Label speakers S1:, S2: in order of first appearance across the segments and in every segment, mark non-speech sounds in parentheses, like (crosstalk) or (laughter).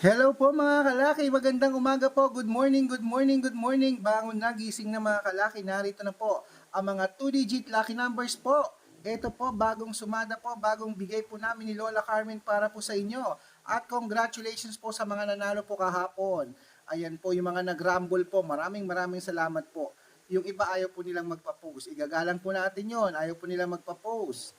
S1: Hello po mga kalaki, magandang umaga po. Good morning, good morning, good morning. Bangon na, gising na mga kalaki. Narito na po ang mga 2-digit lucky numbers po. Ito po, bagong sumada po, bagong bigay po namin ni Lola Carmen para po sa inyo. At congratulations po sa mga nanalo po kahapon. Ayan po yung mga nag-rumble po. Maraming maraming salamat po. Yung iba ayaw po nilang magpa-post. Igagalang po natin yon Ayaw po nilang magpa-post.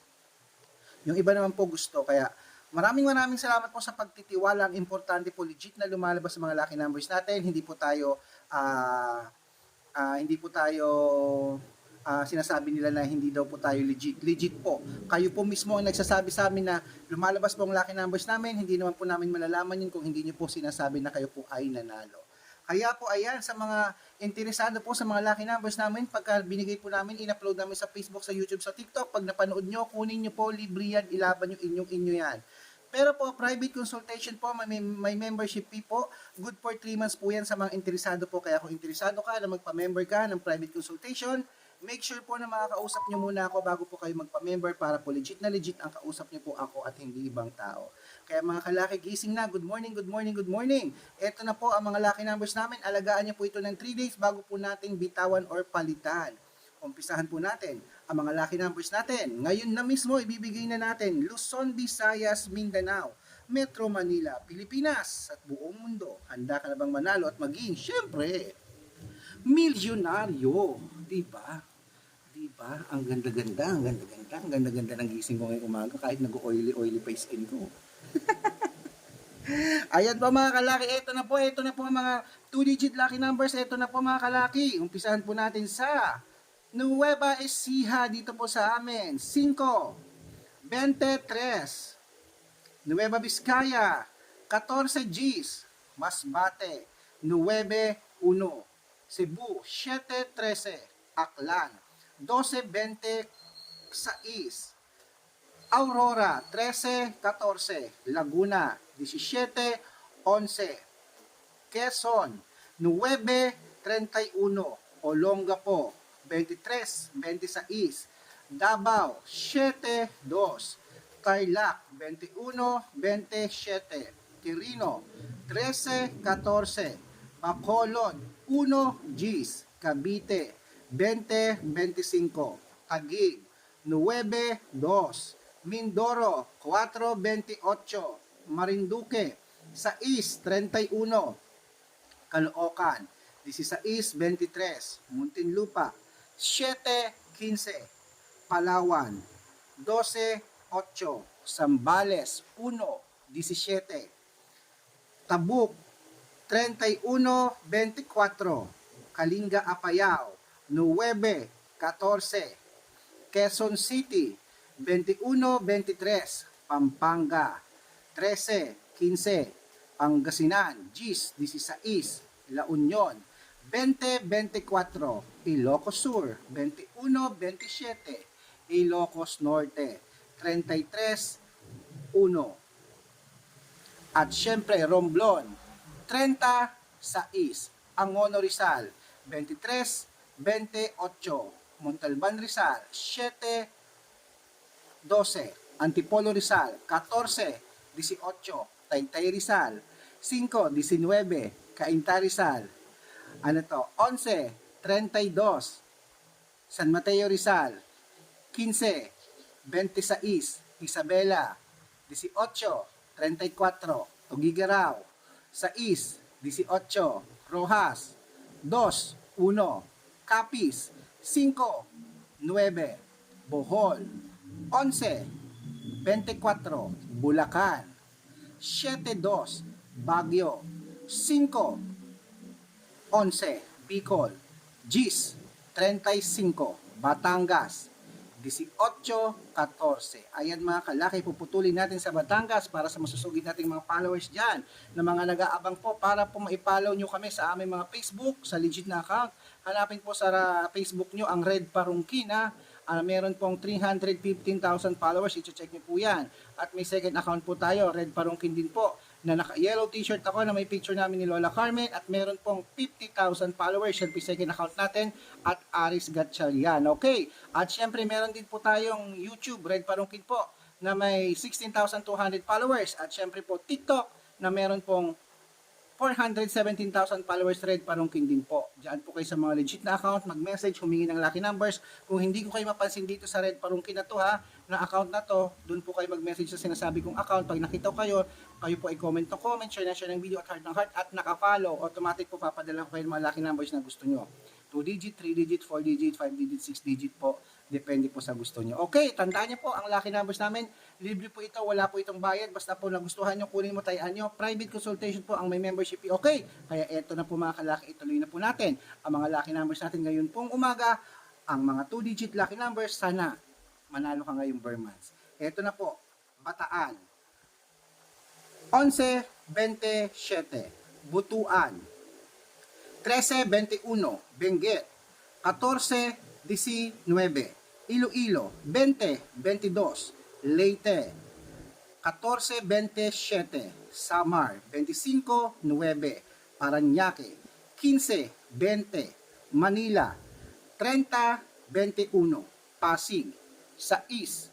S1: Yung iba naman po gusto. Kaya maraming maraming salamat po sa pagtitiwala. Ang importante po legit na lumalabas sa mga lucky numbers natin. Hindi po tayo ah ah, hindi po tayo ah, sinasabi nila na hindi daw po tayo legit. Legit po. Kayo po mismo ang nagsasabi sa amin na lumalabas po ang lucky numbers namin. Hindi naman po namin malalaman yun kung hindi nyo po sinasabi na kayo po ay nanalo. Kaya po ayan sa mga interesado po sa mga lucky numbers namin, pagka binigay po namin, in-upload namin sa Facebook, sa YouTube, sa TikTok, pag napanood nyo, kunin nyo po, libre yan, ilaban nyo inyong inyo yan. Pero po, private consultation po, may, may membership fee po. Good for 3 months po yan sa mga interesado po. Kaya kung interesado ka na magpa-member ka ng private consultation, make sure po na makakausap nyo muna ako bago po kayo magpa-member para po legit na legit ang kausap nyo po ako at hindi ibang tao. Kaya mga kalaki, gising na. Good morning, good morning, good morning. Ito na po ang mga lucky numbers namin. Alagaan nyo po ito ng 3 days bago po natin bitawan or palitan. Umpisahan po natin ang mga lucky numbers natin. Ngayon na mismo, ibibigay na natin Luzon, Visayas, Mindanao, Metro Manila, Pilipinas, at buong mundo. Handa ka na bang manalo at maging, syempre, milyonaryo? Di ba? Di ba? Ang ganda-ganda, ang ganda-ganda, ang ganda-ganda ng gising ko ngayong umaga kahit nag-oily-oily pa skin ko. (laughs) Ayan po mga kalaki, ito na po, ito na po mga 2-digit lucky numbers, ito na po mga kalaki. Umpisahan po natin sa Nueva Ecija dito po sa amin. 5, 23, Nueva Vizcaya, 14 Gs, Masbate, 9, 1, Cebu, 7, 13, Aklan, 12, 20, Sais, Aurora, 13, 14, Laguna, 17, 11, Quezon, 9, 31, Olongapo, 23, 26, Davao, 7, 2, Tarlac, 21, 27, Quirino, 13, 14, Bacolod, 1, Gis, Cavite, 20, 25, Taguig, 9, 2, Mindoro, 4, 28, Marinduque, 6, 31, Caloocan, 16, 23, Muntinlupa, 7, 15, Palawan, 12, 8, Zambales, 1, 17, Tabuk, 31, 24, Kalinga Apayao, 9, 14, Quezon City, 21, 23, Pampanga, 13, 15, Pangasinan, Gis, 16, La Union, 20, 24, Ilocos Sur, 21, 27, Ilocos Norte, 33, 1. At syempre, Romblon, 30, 6, Angono Rizal, 23, 28, Montalban Rizal, 7, 12, Antipolo Rizal, 14, 18, Taytay Rizal, 5, 19, Cainta Rizal, ano to, 11, 32, San Mateo Rizal, 15, 26, Isabela, 18, 34, Tugigaraw, 6, 18, Rojas, 2, 1, Capiz, 5, 9, Bohol, 11, 24, Bulacan, 7-2, Baguio, 5, 11, Bicol, Gis, 35, Batangas, 18, 14. Ayan mga kalaki, puputulin natin sa Batangas para sa masusugid nating mga followers dyan na mga nag-aabang po para po maipollow nyo kami sa aming mga Facebook, sa legit na account. Hanapin po sa Facebook nyo ang Red Parungkina. Uh, meron pong 315,000 followers, i-check nyo po yan. At may second account po tayo, Red Parungkin din po na naka-yellow t-shirt ako na may picture namin ni Lola Carmen at meron pong 50,000 followers. Yan po second account natin at Aris Gatchalian. Okay. At syempre meron din po tayong YouTube, Red Parungkin po, na may 16,200 followers. At syempre po TikTok na meron pong 417,000 followers Red Parungking din po. Diyan po kayo sa mga legit na account, mag-message, humingi ng lucky numbers. Kung hindi ko kayo mapansin dito sa Red Parungking na to ha, na account na to, doon po kayo mag-message sa sinasabi kong account. Pag nakita ko kayo, kayo po i-comment ng comment, share na share ng video at heart ng heart at naka-follow. Automatic po papadala ko kayo ng mga lucky numbers na gusto nyo. 2 digit, 3 digit, 4 digit, 5 digit, 6 digit po. Depende po sa gusto nyo. Okay, tandaan nyo po, ang lucky numbers namin, libre po ito, wala po itong bayad. Basta po nagustuhan nyo, kunin mo, tayaan nyo. Private consultation po ang may membership. Okay, kaya eto na po mga kalaki, ituloy na po natin. Ang mga lucky numbers natin ngayon pong umaga, ang mga 2 digit lucky numbers, sana manalo ka ngayong Burmans. Eto na po, Bataan. 11-27, Butuan. 13-21, Benguet. 14-19, Iloilo. 20-22, Leyte. 14-27, Samar. 25-9, Paranaque. 15-20, Manila. 30-21, Pasig. 6,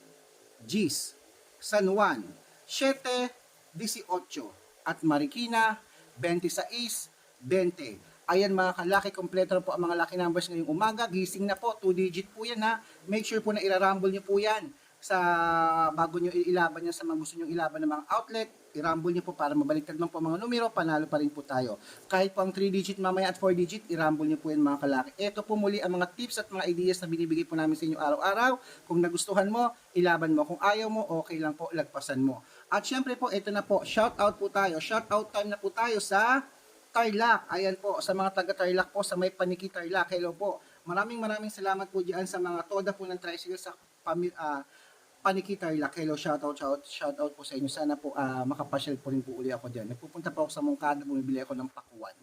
S1: Gis. San Juan. 7, 18, at Marikina, 26, 20. Ayan mga kalaki, kompleto na po ang mga lucky numbers ngayong umaga. Gising na po, 2 digit po yan ha. Make sure po na irarumble nyo po yan sa bago nyo ilaban yan sa mga gusto nyo ilaban ng mga outlet. I-rumble nyo po para mabaliktad man po mga numero, panalo pa rin po tayo. Kahit po ang 3 digit mamaya at 4 digit, i-rumble nyo po yan mga kalaki. Ito po muli ang mga tips at mga ideas na binibigay po namin sa inyo araw-araw. Kung nagustuhan mo, ilaban mo. Kung ayaw mo, okay lang po, lagpasan mo. At syempre po, ito na po, shout out po tayo. Shout out time na po tayo sa Tarlac. Ayan po, sa mga taga Tarlac po, sa may Paniki Tarlac. Hello po. Maraming maraming salamat po diyan sa mga toda po ng tricycle sa pami, ah, Paniki Tarlac. Hello, shout out, shout, shout out po sa inyo. Sana po ah, makapasyal po rin po uli ako diyan. Nagpupunta po ako sa Mungkada, bumibili ako ng pakuan.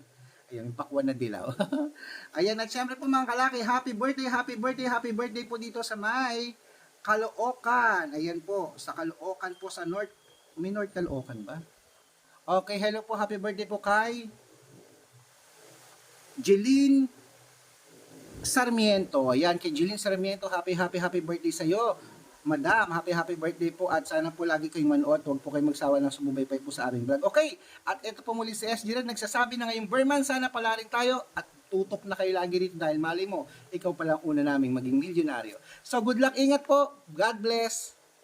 S1: Ayan, yung pakuan na dilaw. (laughs) Ayan, at syempre po mga kalaki, happy birthday, happy birthday, happy birthday po dito sa may Caloocan. Ayan po, sa Caloocan po sa North. May North Caloocan ba? Okay, hello po, happy birthday po kay Jeline Sarmiento. Ayan, kay Jeline Sarmiento, happy, happy, happy birthday sa iyo. Madam, happy, happy birthday po at sana po lagi kayong manood. Huwag po kayong magsawa ng sumubaybay po sa aming vlog. Okay, at ito po muli si SG Red, nagsasabi na ngayong Berman, sana pala rin tayo at tutok na kayo lagi rito dahil mali mo, ikaw pala ang una naming maging milyonaryo. So good luck, ingat po. God bless.